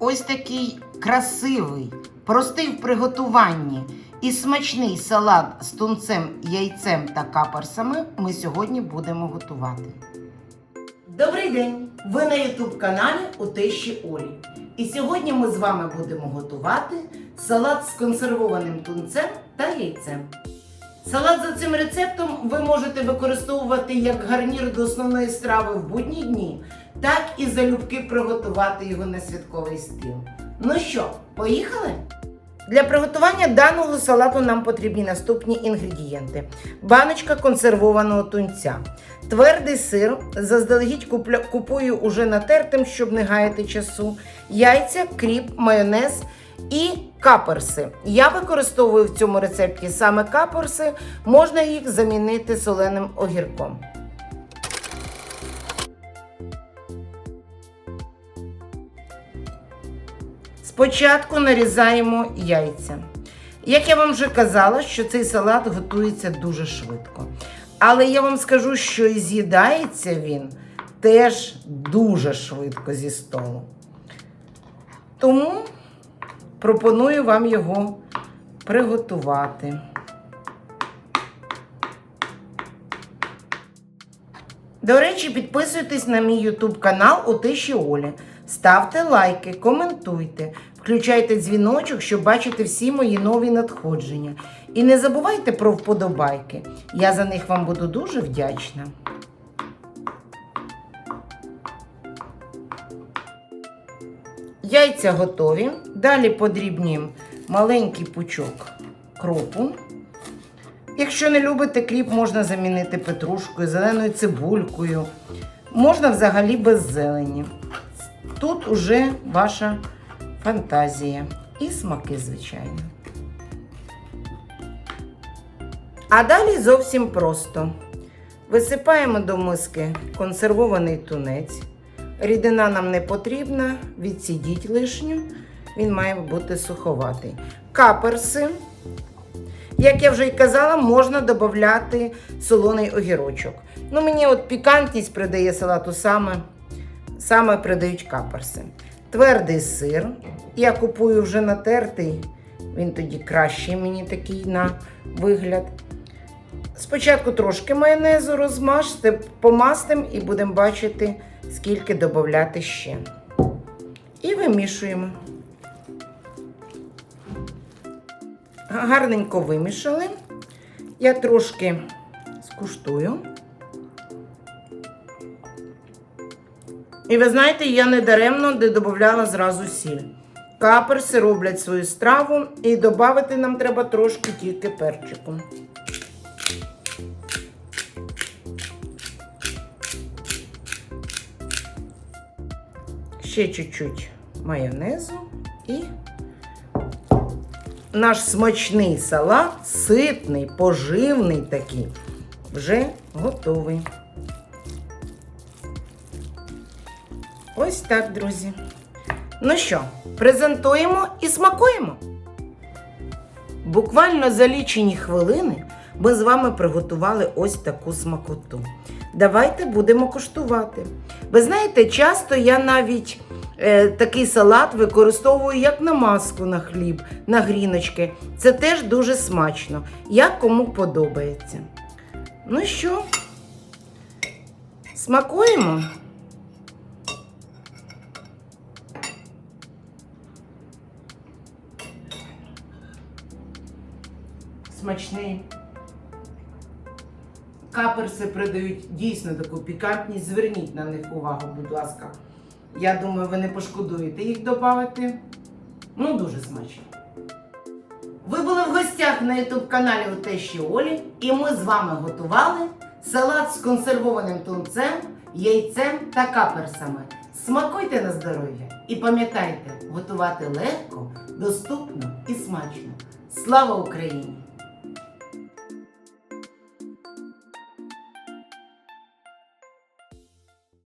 ось такий красивий, простий в приготуванні і смачний салат з тунцем, яйцем та каперсами ми сьогодні будемо готувати. Добрий день! Ви на Ютуб каналі у тещі Олі. І сьогодні ми з вами будемо готувати салат з консервованим тунцем та яйцем. Салат за цим рецептом ви можете використовувати як гарнір до основної страви в будні дні, так і залюбки приготувати його на святковий стіл. Ну що, поїхали? Для приготування даного салату нам потрібні наступні інгредієнти: баночка консервованого тунця, твердий сир, заздалегідь купую уже натертим, щоб не гаяти часу, яйця, кріп, майонез і каперси. Я використовую в цьому рецепті саме каперси, можна їх замінити соленим огірком. Спочатку нарізаємо яйця. Як я вам вже казала, що цей салат готується дуже швидко. Але я вам скажу, що і з'їдається він теж дуже швидко зі столу. Тому пропоную вам його приготувати. До речі, підписуйтесь на мій YouTube канал у Тиші Олі. Ставте лайки, коментуйте, включайте дзвіночок, щоб бачити всі мої нові надходження. І не забувайте про вподобайки. Я за них вам буду дуже вдячна. Яйця готові. Далі подрібнюємо маленький пучок кропу. Якщо не любите кріп, можна замінити петрушкою, зеленою цибулькою. Можна взагалі без зелені. Тут уже ваша фантазія і смаки, звичайно. А далі зовсім просто. Висипаємо до миски консервований тунець. Рідина нам не потрібна, відсідіть лишню, він має бути суховатий. Каперси. Як я вже й казала, можна додати солоний огірочок. Ну, мені от пікантність придає салату саме, саме придають каперси. Твердий сир. Я купую вже натертий, він тоді кращий мені такий на вигляд. Спочатку трошки майонезу розмажте, помастим і будемо бачити, скільки додати ще. І вимішуємо. Гарненько вимішали. Я трошки скуштую. І ви знаєте, я не даремно не додавала зразу сіль. Каперси роблять свою страву і додати нам треба трошки тільки перчику. Ще чуть-чуть майонезу і наш смачний салат, ситний, поживний такий, вже готовий. Ось так, друзі. Ну що, презентуємо і смакуємо. Буквально за лічені хвилини ми з вами приготували ось таку смакоту. Давайте будемо куштувати. Ви знаєте, часто я навіть такий салат використовую як намазку на хліб, на гріночки. Це теж дуже смачно, як кому подобається. Ну що, смакуємо? Смачний. Каперси придають дійсно таку пікантність. Зверніть на них увагу, будь ласка. Я думаю, ви не пошкодуєте їх додати. Ну, дуже смачно. Ви були в гостях на YouTube каналі у Тещі Олі, і ми з вами готували салат з консервованим тунцем, яйцем та каперсами. Смакуйте на здоров'я і пам'ятайте, готувати легко, доступно і смачно. Слава Україні!